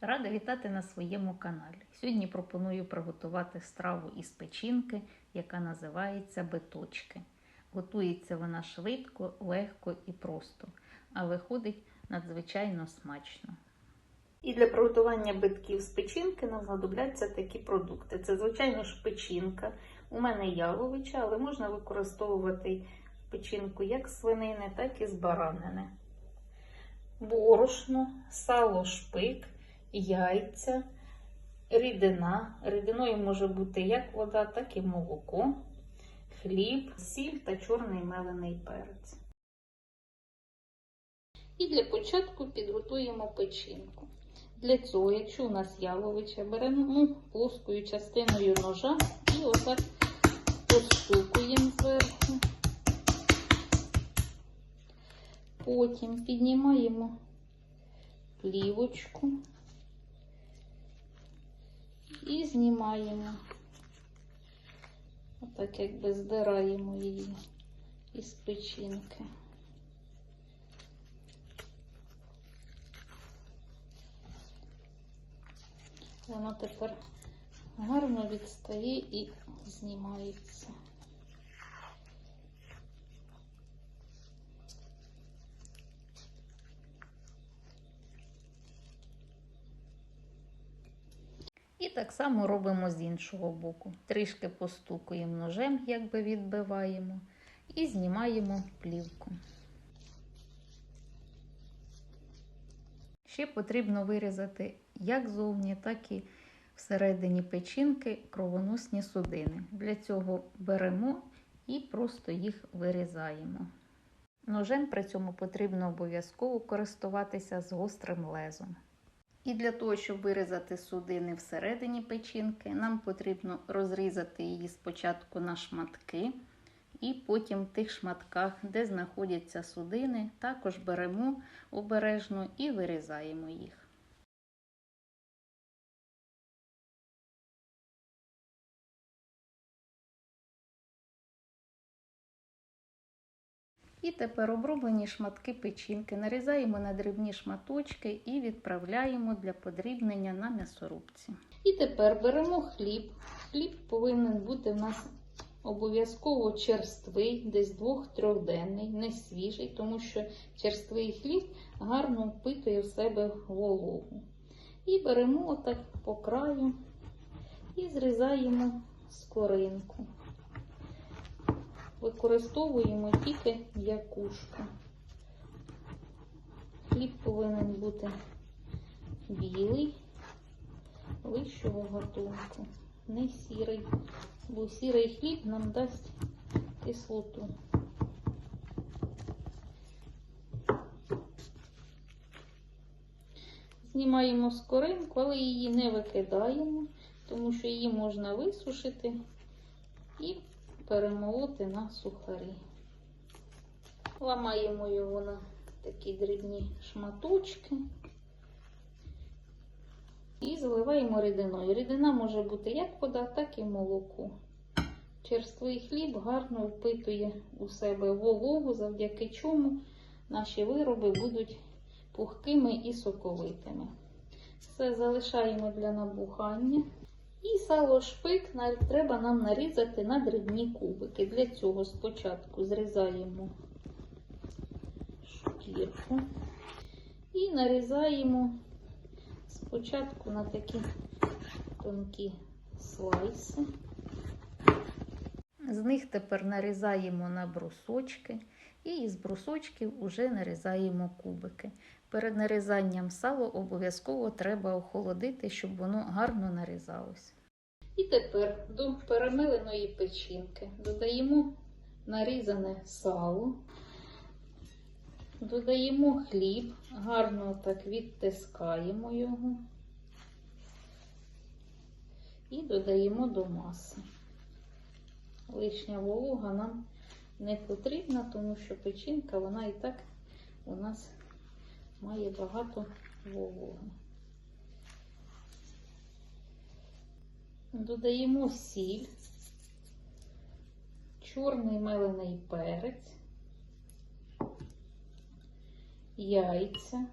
Рада вітати на своєму каналі. Сьогодні пропоную приготувати страву із печінки, яка називається биточки. Готується вона швидко, легко і просто, а виходить надзвичайно смачно. І для приготування битків з печінки нам знадобляться такі продукти. Це, звичайно ж, печінка. У мене яловича, але можна використовувати печінку як свинини, так і з баранини. Борошно, сало шпик, яйця, рідина. Рідиною може бути як вода, так і молоко, хліб, сіль та чорний мелений перець. І для початку підготуємо печінку. Для цього, якщо у нас яловича, беремо плоскою частиною ножа і отак постукуємо зверху. Потім піднімаємо плівочку і знімаємо. Отак якби здираємо її із печінки. Вона тепер гарно відстає і знімається. І так само робимо з іншого боку. Трішки постукуємо ножем, якби відбиваємо, і знімаємо плівку. Ще потрібно вирізати як зовні, так і всередині печінки кровоносні судини. Для цього беремо і просто їх вирізаємо. Ножем при цьому потрібно обов'язково користуватися з гострим лезом. І для того, щоб вирізати судини всередині печінки, нам потрібно розрізати її спочатку на шматки, і потім в тих шматках, де знаходяться судини, також беремо обережно і вирізаємо їх. І тепер оброблені шматки печінки нарізаємо на дрібні шматочки і відправляємо для подрібнення на м'ясорубці. І тепер беремо хліб. Хліб повинен бути в нас обов'язково черствий, десь двох-трьохденний, не свіжий, тому що черствий хліб гарно впитує в себе вологу. І беремо отак по краю і зрізаємо скоринку використовуємо тільки м'якушку. Хліб повинен бути білий, вищого гатунку, не сірий, бо сірий хліб нам дасть кислоту. Знімаємо скоринку, але її не викидаємо, тому що її можна висушити і перемолоти на сухарі. Ламаємо його на такі дрібні шматочки і заливаємо рідиною. Рідина може бути як вода, так і молоко. Черствий хліб гарно впитує у себе вологу, завдяки чому наші вироби будуть пухкими і соковитими. Все залишаємо для набухання. І сало шпик треба нам нарізати на дрібні кубики. Для цього спочатку зрізаємо шкірку і нарізаємо спочатку на такі тонкі слайси. З них тепер нарізаємо на брусочки, і із брусочків вже нарізаємо кубики. Перед нарізанням сало обов'язково треба охолодити, щоб воно гарно нарізалося. І тепер до перемиленої печінки додаємо нарізане сало, додаємо хліб, гарно так відтискаємо його і додаємо до маси. Лишня волога нам не потрібна, тому що печінка, вона і так у нас має багато вологи. Додаємо сіль, чорний мелений перець, яйця.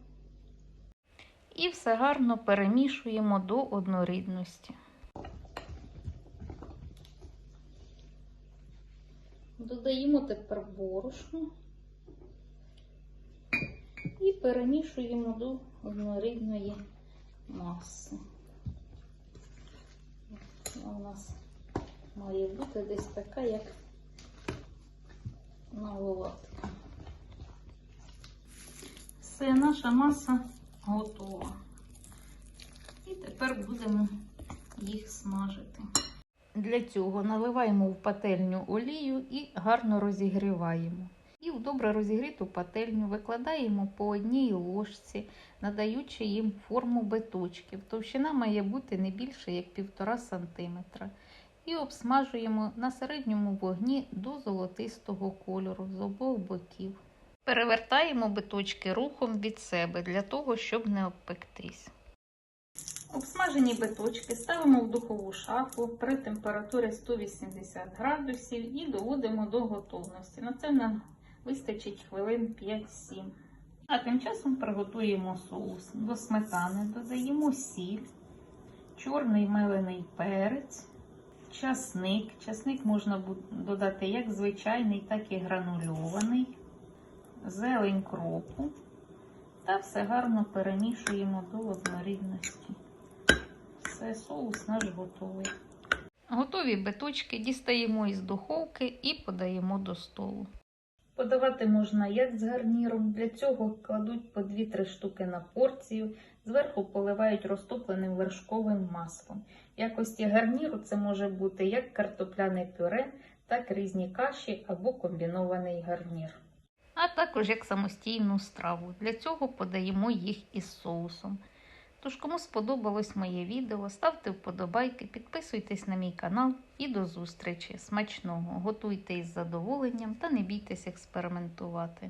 І все гарно перемішуємо до однорідності. Додаємо тепер борошно і перемішуємо до однорідної маси. Вона у нас має бути десь така, як маловатка. Все, наша маса готова. І тепер будемо їх смажити. Для цього наливаємо в пательню олію і гарно розігріваємо. І в добре розігріту пательню викладаємо по одній ложці, надаючи їм форму биточків. Товщина має бути не більше як 1,5 см. І обсмажуємо на середньому вогні до золотистого кольору з обох боків. Перевертаємо биточки рухом від себе для того, щоб не обпектись. Обсмажені биточки ставимо в духову шафу при температурі 180 градусів і доводимо до готовності. На це нам вистачить хвилин 5-7. А тим часом приготуємо соус. До сметани додаємо сіль, чорний мелений перець, часник. Часник можна додати як звичайний, так і гранульований, зелень кропу. Та все гарно перемішуємо до однорідності. Все, соус наш готовий. Готові биточки дістаємо із духовки і подаємо до столу. Подавати можна як з гарніром. Для цього кладуть по 2-3 штуки на порцію, зверху поливають розтопленим вершковим маслом. В якості гарніру це може бути як картопляне пюре, так і різні каші або комбінований гарнір. А також як самостійну страву. Для цього подаємо їх із соусом. Тож, кому сподобалось моє відео, ставте вподобайки, підписуйтесь на мій канал і до зустрічі. Смачного! Готуйте із задоволенням та не бійтесь експериментувати.